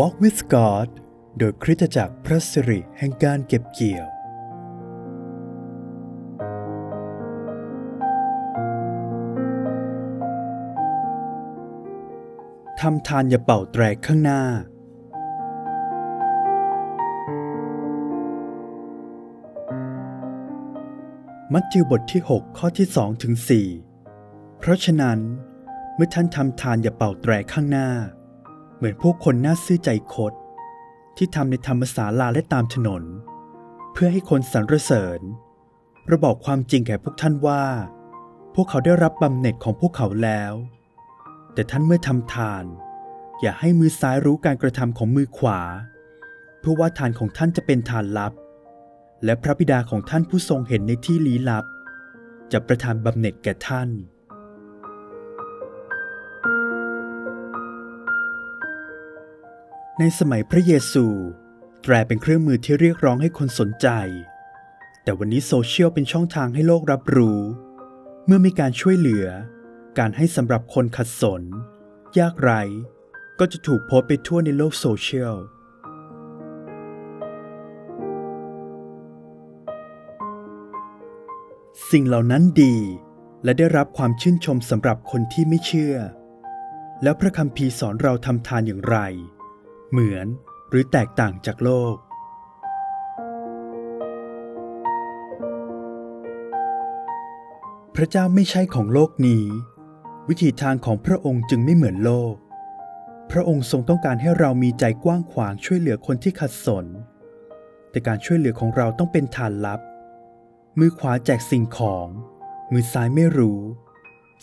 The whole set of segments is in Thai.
Walk with God โดยคริสตจักรพระสิริแห่งการเก็บเกี่ยว ทำทานอย่าเป่าแตรข้างหน้า มัทธิวบทที่ 6 ข้อที่2ถึง4เพราะฉะนั้น เมื่อท่านทำทานอย่าเป่าแตรข้างหน้า เหมือนพวกคนน่าซื่อใจคด ที่ทำในธรรมศาลาและตามถนน เพื่อให้คนสรรเสริญเราบอกความจริงแก่พวกท่านว่า พวกเขาได้รับบำเหน็จของพวกเขาแล้ว แต่ท่านเมื่อทำทาน อย่าให้มือซ้ายรู้การกระทำของมือขวา เพื่อว่าทานของท่านจะเป็นทานลับ และพระบิดาของท่านผู้ทรงเห็นในที่ลี้ลับ จะประทานบำเหน็จแก่ท่าน ในสมัยพระเยซู แตรเป็นเครื่องมือที่เรียกร้องให้คนสนใจ แต่วันนี้โซเชียลเป็นช่องทางให้โลกรับรู้ เมื่อมีการช่วยเหลือ การให้สำหรับคนขัดสน ยากไร้ ก็จะถูกโพสต์ไปทั่วในโลกโซเชียลสิ่งเหล่านั้นดีและได้รับความชื่นชมสำหรับคนที่ไม่เชื่อ แล้วพระคัมภีร์สอนเราทำทานอย่างไร เหมือนหรือแตกต่างจากโลก พระเจ้าไม่ใช่ของโลกนี้ วิถีทางของพระองค์จึงไม่เหมือนโลก พระองค์ทรงต้องการให้เรามีใจกว้างขวางช่วยเหลือคนที่ขัดสน แต่การช่วยเหลือของเราต้องเป็นทานลับ มือขวาแจกสิ่งของ มือซ้ายไม่รู้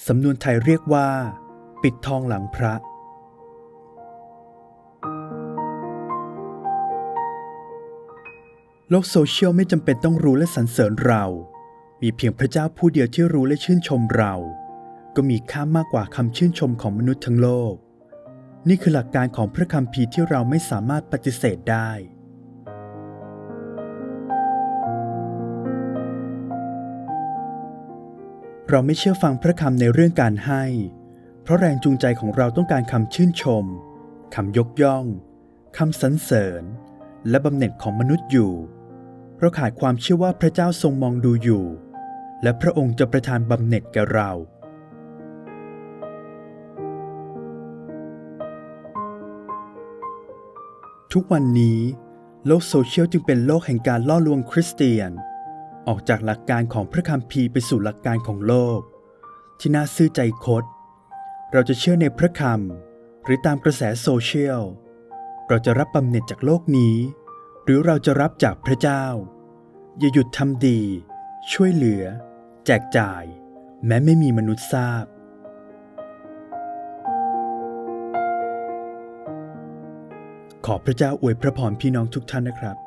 สำนวนไทยเรียกว่า ปิดทองหลังพระ โลกโซเชียลไม่จำเป็นต้องรู้และสรรเสริญเรา มีเพียงพระเจ้าผู้เดียวที่รู้และชื่นชมเรา ก็มีค่ามากกว่าคำชื่นชมของมนุษย์ทั้งโลก นี่คือหลักการของพระคัมภีร์ที่เราไม่สามารถปฏิเสธได้ เราไม่เชื่อฟังพระคำในเรื่องการให้ เพราะแรงจูงใจของเราต้องการคำชื่นชมคำยกย่องคำสรรเสริญ และบำเหน็จของมนุษย์อยู่เราขาดความเชื่อว่าพระเจ้าทรงมองดูอยู่ และพระองค์จะประทานบำเหน็จแก่เรา ทุกวันนี้ โลกโซเชียลจึงเป็นโลกแห่งการล่อลวงคริสเตียน ออกจากหลักการของพระคัมภีร์ไปสู่หลักการของโลก ที่น่าซื่อใจคดเราจะเชื่อในพระคำหรือตามกระแสโซเชียล เราจะรับบำเหน็จจากโลกนี้ หรือเราจะรับจากพระเจ้า อย่าหยุดทำดี ช่วยเหลือ แจกจ่าย แม้ไม่มีมนุษย์ทราบ ขอพระเจ้าอวยพระพรพี่น้องทุกท่านนะครับ